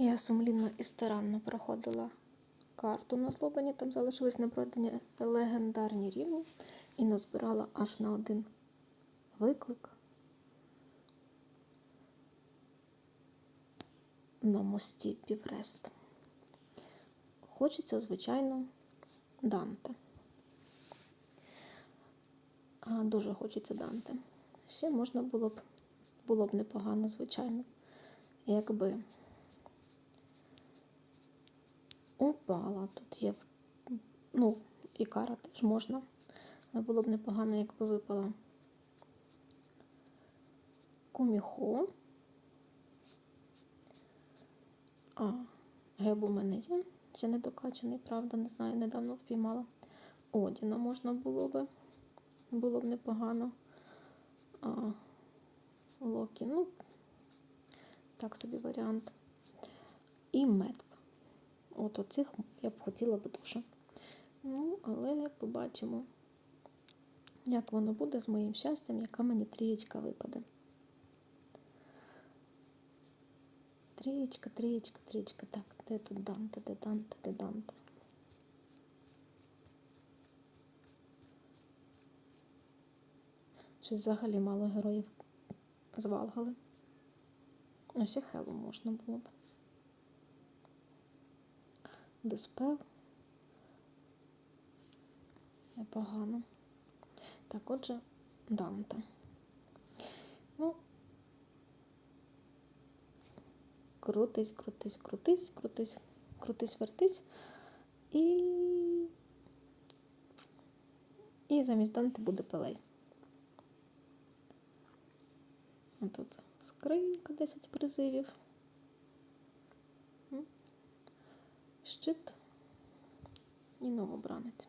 Я сумлінно і старанно проходила карту на злобані, там залишились непродані легендарні рівні і назбирала аж на один виклик на мості Піврест. Хочеться, звичайно, Данте. А, Дуже хочеться Данте. Ще можна було б, було б непогано, звичайно, якби упала. Тут є, ну, і кара теж можна. Але було б непогано, якби випала куміхо. А, геб у мене є. Ще не докачаний, правда, не знаю, недавно впіймала. Одіна можна було б. Було б непогано. А, Локі, ну, так собі варіант. І мед. От оцих я б хотіла б дуже. Ну, але побачимо, як воно буде з моїм щастям, яка мені трієчка випаде. Трієчка, трієчка, трієчка. Так, де тут Данте, де Данте, де Данте? Щось взагалі мало героїв звалгали. А ще Хелу можна було б. Диспел. Непогано. Так, отже, Данте. Ну, крутись, крутись, крутись, крутись, крутись, вертись. І. І замість Данте буде пелей. Тут скринька 10 призивів. Щит і новобранець.